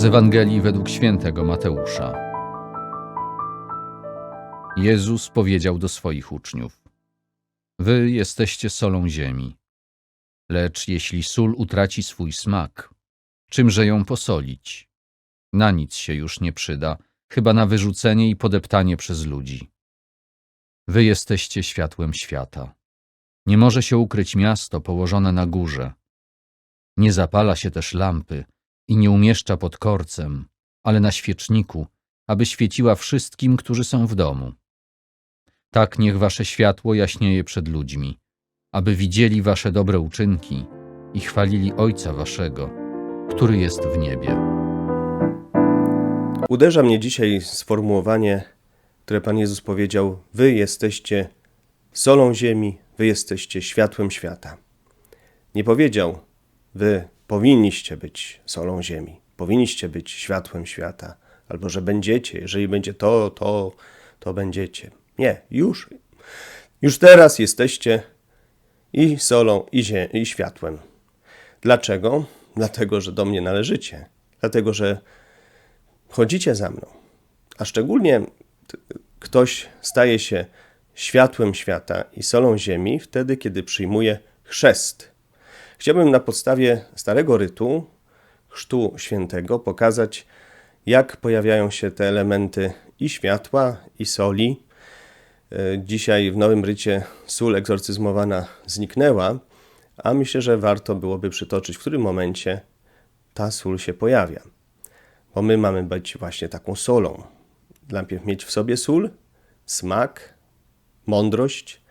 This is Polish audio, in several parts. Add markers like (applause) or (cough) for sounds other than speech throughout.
Z Ewangelii według świętego Mateusza. Jezus powiedział do swoich uczniów: Wy jesteście solą ziemi. Lecz jeśli sól utraci swój smak, czymże ją posolić? Na nic się już nie przyda, chyba na wyrzucenie i podeptanie przez ludzi. Wy jesteście światłem świata. Nie może się ukryć miasto położone na górze. Nie zapala się też lampy i nie umieszcza pod korcem, ale na świeczniku, aby świeciła wszystkim, którzy są w domu. Tak niech wasze światło jaśnieje przed ludźmi, aby widzieli wasze dobre uczynki i chwalili Ojca waszego, który jest w niebie. Uderza mnie dzisiaj sformułowanie, które Pan Jezus powiedział: Wy jesteście solą ziemi, wy jesteście światłem świata. Nie powiedział: Wy powinniście być solą ziemi, powinniście być światłem świata, albo że będziecie, jeżeli będzie to, to, to będziecie. Nie, już. Już teraz jesteście i solą, i, i światłem. Dlaczego? Dlatego, że do mnie należycie. Dlatego, że chodzicie za mną. A szczególnie ktoś staje się światłem świata i solą ziemi wtedy, kiedy przyjmuje chrzest. Chciałbym na podstawie starego rytu, chrztu świętego, pokazać, jak pojawiają się te elementy i światła, i soli. E, Dzisiaj w nowym rycie sól egzorcyzmowana zniknęła, a myślę, że warto byłoby przytoczyć, w którym momencie ta sól się pojawia. Bo my mamy być właśnie taką solą. Najpierw mieć w sobie sól, smak, mądrość,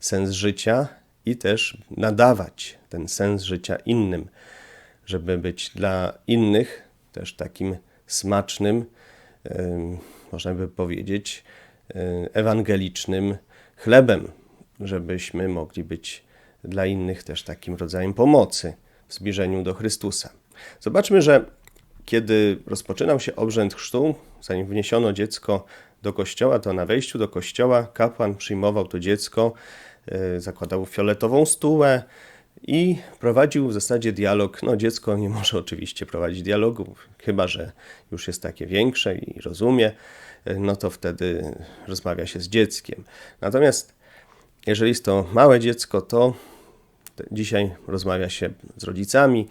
sens życia i też nadawać ten sens życia innym, żeby być dla innych też takim smacznym, można by powiedzieć, ewangelicznym chlebem, żebyśmy mogli być dla innych też takim rodzajem pomocy w zbliżeniu do Chrystusa. Zobaczmy, że kiedy rozpoczynał się obrzęd chrztu, zanim wniesiono dziecko do kościoła, to na wejściu do kościoła kapłan przyjmował to dziecko, zakładał fioletową stułę i prowadził w zasadzie dialog. No, dziecko nie może oczywiście prowadzić dialogu, chyba że już jest takie większe i rozumie, e, no to wtedy rozmawia się z dzieckiem. Natomiast jeżeli jest to małe dziecko, to dzisiaj rozmawia się z rodzicami.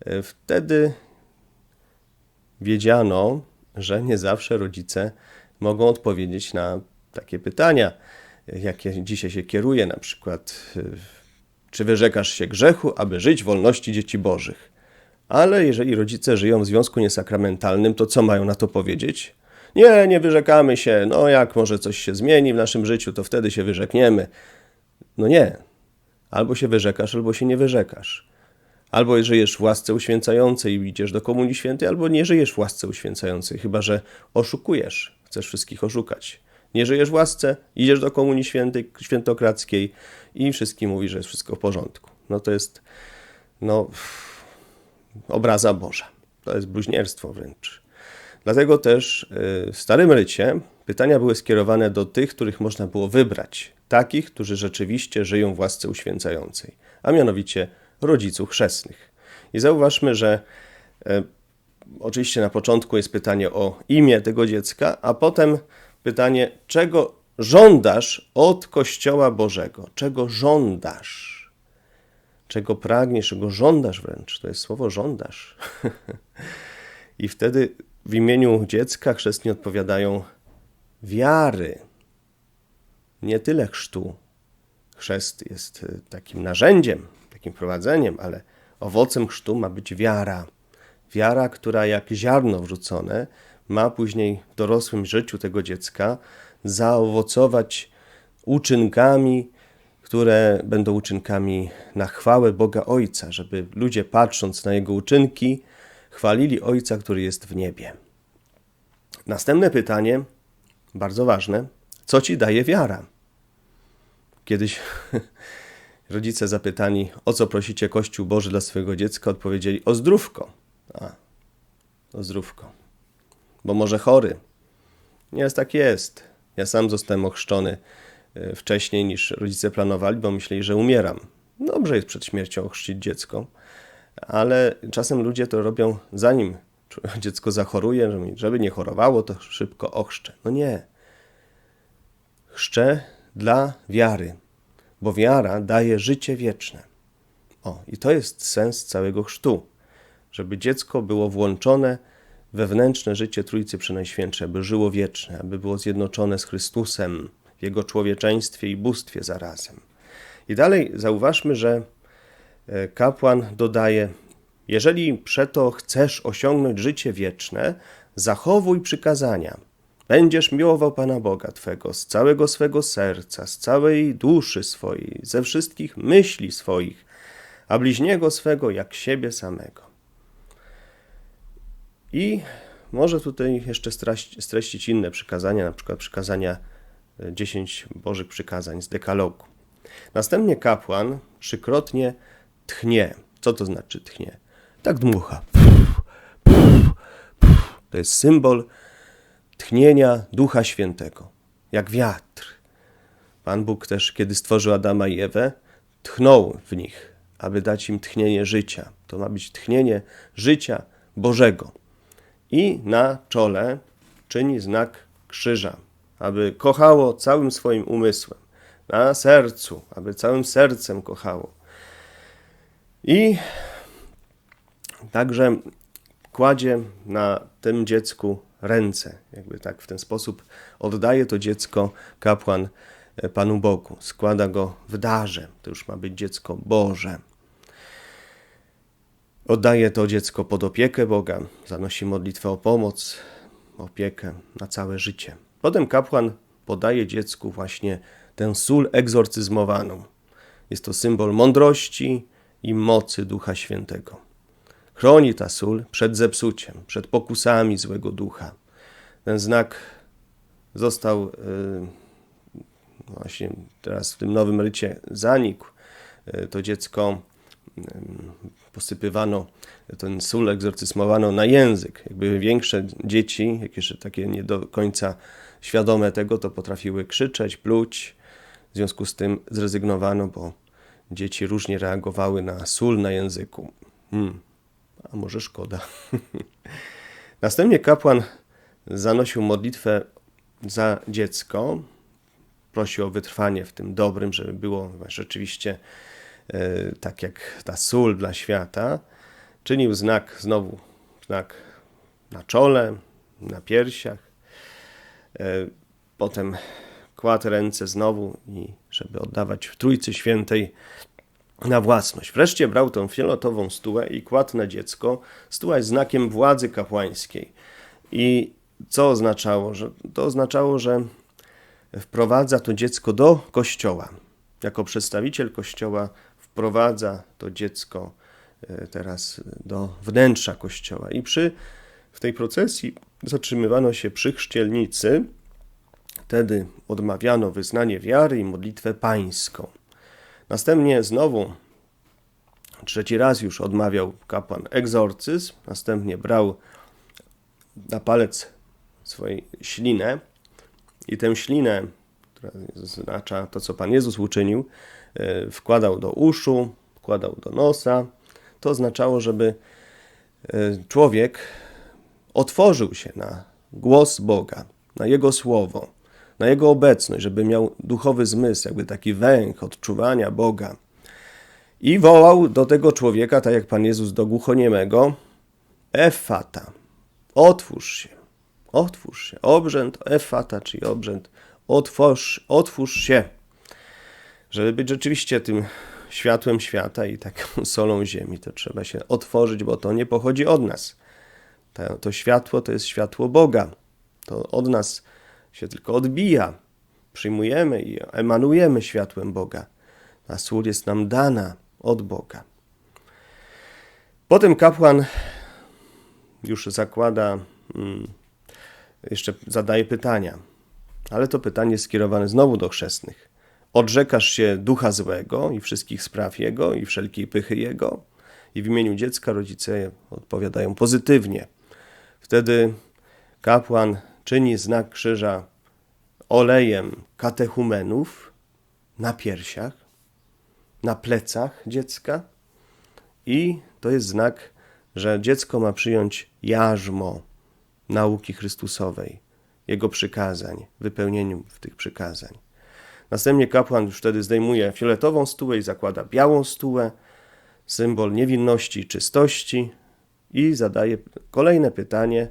E, Wtedy wiedziano, że nie zawsze rodzice mogą odpowiedzieć na takie pytania, jakie dzisiaj się kieruje, na przykład, y, czy wyrzekasz się grzechu, aby żyć wolności dzieci bożych? Ale jeżeli rodzice żyją w związku niesakramentalnym, to co mają na to powiedzieć? Nie, nie wyrzekamy się. No, jak może coś się zmieni w naszym życiu, to wtedy się wyrzekniemy. No nie. Albo się wyrzekasz, albo się nie wyrzekasz. Albo żyjesz w łasce uświęcającej i idziesz do Komunii Świętej, albo nie żyjesz w łasce uświęcającej, chyba że oszukujesz, chcesz wszystkich oszukać. Nie żyjesz w łasce, idziesz do Komunii Świętej, i wszystkim mówisz, że jest wszystko w porządku. No to jest, no, obraza Boża. To jest bluźnierstwo wręcz. Dlatego też y, w Starym Rycie pytania były skierowane do tych, których można było wybrać. Takich, którzy rzeczywiście żyją w łasce uświęcającej, a mianowicie rodziców chrzestnych. I zauważmy, że e, oczywiście na początku jest pytanie o imię tego dziecka, a potem pytanie, czego żądasz od Kościoła Bożego? Czego żądasz? Czego pragniesz, czego żądasz wręcz? To jest słowo żądasz. (laughs) I wtedy w imieniu dziecka chrzestni odpowiadają wiary. Nie tyle chrztu. Chrzest jest y, takim narzędziem, takim prowadzeniem, ale owocem chrztu ma być wiara. Wiara, która jak ziarno wrzucone ma później w dorosłym życiu tego dziecka zaowocować uczynkami, które będą uczynkami na chwałę Boga Ojca, żeby ludzie patrząc na Jego uczynki chwalili Ojca, który jest w niebie. Następne pytanie, bardzo ważne, co ci daje wiara? Kiedyś (laughs) rodzice zapytani, o co prosicie Kościół Boży dla swojego dziecka, odpowiedzieli o zdrówko. A, o zdrówko. Bo może chory. Nie jest tak jest. Ja sam zostałem ochrzczony e, wcześniej niż rodzice planowali, bo myśleli, że umieram. Dobrze jest przed śmiercią ochrzcić dziecko, ale czasem ludzie to robią zanim (laughs) dziecko zachoruje, żeby- nie chorowało, to szybko ochrzczę. No nie. Chrzczę dla wiary, bo wiara daje życie wieczne. O, i to jest sens całego chrztu, żeby dziecko było włączone wewnętrzne życie Trójcy Przenajświętszej, aby żyło wieczne, aby było zjednoczone z Chrystusem w Jego człowieczeństwie i bóstwie zarazem. I dalej zauważmy, że e, kapłan dodaje: Jeżeli przeto chcesz osiągnąć życie wieczne, zachowuj przykazania. Będziesz miłował Pana Boga Twego z całego swego serca, z całej duszy swojej, ze wszystkich myśli swoich, a bliźniego swego jak siebie samego. I może tutaj jeszcze streścić inne przykazania, na przykład przykazania e, 10 Bożych przykazań z dekalogu. Następnie kapłan trzykrotnie tchnie. Co to znaczy tchnie? Tak dmucha. To jest symbol tchnienia Ducha Świętego, jak wiatr. Pan Bóg też, kiedy stworzył Adama i Ewę, tchnął w nich, aby dać im tchnienie życia. To ma być tchnienie życia Bożego. I na czole czyni znak krzyża, aby kochało całym swoim umysłem. Na sercu, aby całym sercem kochało. I także kładzie na tym dziecku ręce. Jakby tak w ten sposób oddaje to dziecko kapłan e, Panu Bogu. Składa go w darze. To już ma być dziecko Boże. Oddaje to dziecko pod opiekę Boga, zanosi modlitwę o pomoc, opiekę na całe życie. Potem kapłan podaje dziecku właśnie tę sól egzorcyzmowaną. Jest to symbol mądrości i mocy Ducha Świętego. Chroni ta sól przed zepsuciem, przed pokusami złego ducha. Ten znak został yy, właśnie teraz w tym nowym rycie zanikł. Yy, To dziecko posypywano, ten sól egzorcyzmowano na język. Jakby większe dzieci, jak jeszcze takie nie do końca świadome tego, to potrafiły krzyczeć, pluć. W związku z tym zrezygnowano, bo dzieci różnie reagowały na sól na języku. Hmm. A może szkoda. (laughs) Następnie kapłan zanosił modlitwę za dziecko. Prosił o wytrwanie w tym dobrym, żeby było rzeczywiście tak jak ta sól dla świata. Czynił znak, znowu znak na czole, na piersiach. E, Potem kładł ręce znowu i żeby oddawać w Trójcy Świętej na własność. Wreszcie brał tą fioletową stułę i kładł na dziecko. Stuła jest znakiem władzy kapłańskiej. I co oznaczało? Że, to oznaczało, że wprowadza to dziecko do kościoła. Jako przedstawiciel kościoła wprowadza to dziecko e, teraz do wnętrza kościoła. I przy, w tej procesji zatrzymywano się przy chrzcielnicy. Wtedy odmawiano wyznanie wiary i modlitwę pańską. Następnie znowu, trzeci raz już odmawiał kapłan egzorcyzm, następnie brał na palec swojej ślinę i tę ślinę, która oznacza to, co Pan Jezus uczynił, wkładał do uszu, wkładał do nosa. To oznaczało, żeby e, człowiek otworzył się na głos Boga, na Jego słowo, na Jego obecność, żeby miał duchowy zmysł, jakby taki węch odczuwania Boga. I wołał do tego człowieka, tak jak Pan Jezus do głuchoniemego, Efata, otwórz się, otwórz się. Obrzęd Efata, czyli obrzęd otwórz, otwórz się. Żeby być rzeczywiście tym światłem świata i taką (laughs) solą ziemi, to trzeba się otworzyć, bo to nie pochodzi od nas. To, to światło to jest światło Boga. To od nas się tylko odbija. Przyjmujemy i emanujemy światłem Boga. A sól jest nam dana od Boga. Potem kapłan już zakłada, mm, jeszcze zadaje pytania, ale to pytanie skierowane znowu do chrzestnych. Odrzekasz się ducha złego i wszystkich spraw jego i wszelkiej pychy jego? I w imieniu dziecka rodzice odpowiadają pozytywnie. Wtedy kapłan czyni znak krzyża olejem katechumenów na piersiach, na plecach dziecka i to jest znak że dziecko ma przyjąć jarzmo nauki Chrystusowej, Jego przykazań, wypełnieniu tych przykazań. Następnie kapłan już wtedy zdejmuje fioletową stułę i zakłada białą stułę, symbol niewinności i czystości, i zadaje kolejne pytanie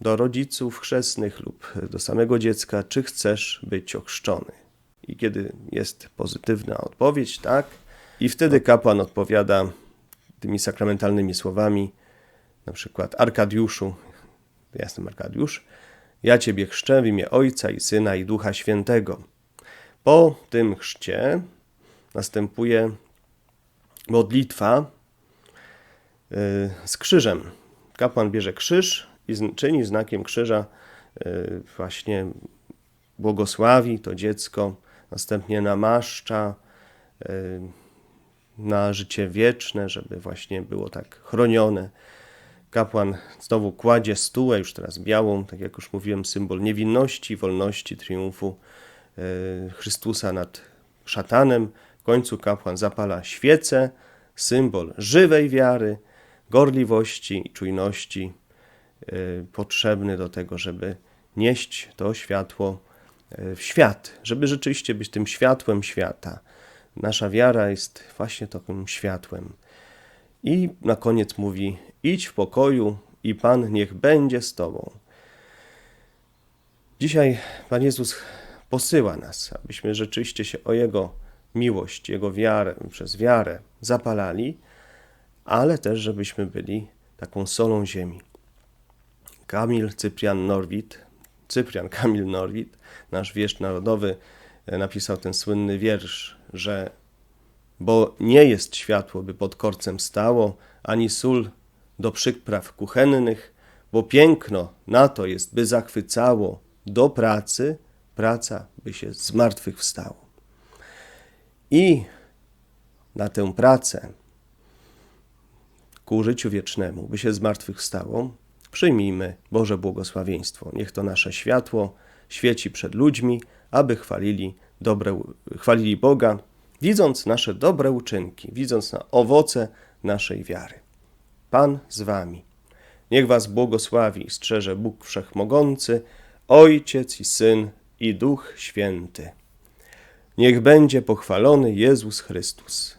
do rodziców chrzestnych lub do samego dziecka, czy chcesz być ochrzczony. I kiedy jest pozytywna odpowiedź, tak, i wtedy kapłan odpowiada tymi sakramentalnymi słowami, na przykład Arkadiuszu, ja jestem Arkadiusz, ja Ciebie chrzczę w imię Ojca i Syna i Ducha Świętego. Po tym chrzcie następuje modlitwa y, z krzyżem. Kapłan bierze krzyż i czyni znakiem krzyża y, właśnie błogosławi to dziecko, następnie namaszcza y, na życie wieczne, żeby właśnie było tak chronione. Kapłan znowu kładzie stułę, już teraz białą, tak jak już mówiłem, symbol niewinności, wolności, triumfu y, Chrystusa nad szatanem. W końcu kapłan zapala świecę, symbol żywej wiary, gorliwości i czujności, y, potrzebny do tego, żeby nieść to światło y, w świat, żeby rzeczywiście być tym światłem świata. Nasza wiara jest właśnie takim światłem. I na koniec mówi: Idź w pokoju i Pan niech będzie z Tobą. Dzisiaj Pan Jezus posyła nas, abyśmy rzeczywiście się o Jego miłość, Jego wiarę, przez wiarę zapalali, ale też, żebyśmy byli taką solą ziemi. Kamil Cyprian Norwid, Cyprian Kamil Norwid, nasz wieszcz narodowy, e, napisał ten słynny wiersz, że bo nie jest światło, by pod korcem stało, ani sól do przypraw kuchennych, bo piękno na to jest, by zachwycało do pracy, praca by się z martwych wstało. I na tę pracę ku życiu wiecznemu, by się z martwych stało, przyjmijmy Boże błogosławieństwo. Niech to nasze światło świeci przed ludźmi, aby chwalili, dobre, chwalili Boga, widząc nasze dobre uczynki, widząc na owoce naszej wiary. Pan z wami. Niech was błogosławi i strzeże Bóg Wszechmogący, Ojciec i Syn i Duch Święty. Niech będzie pochwalony Jezus Chrystus.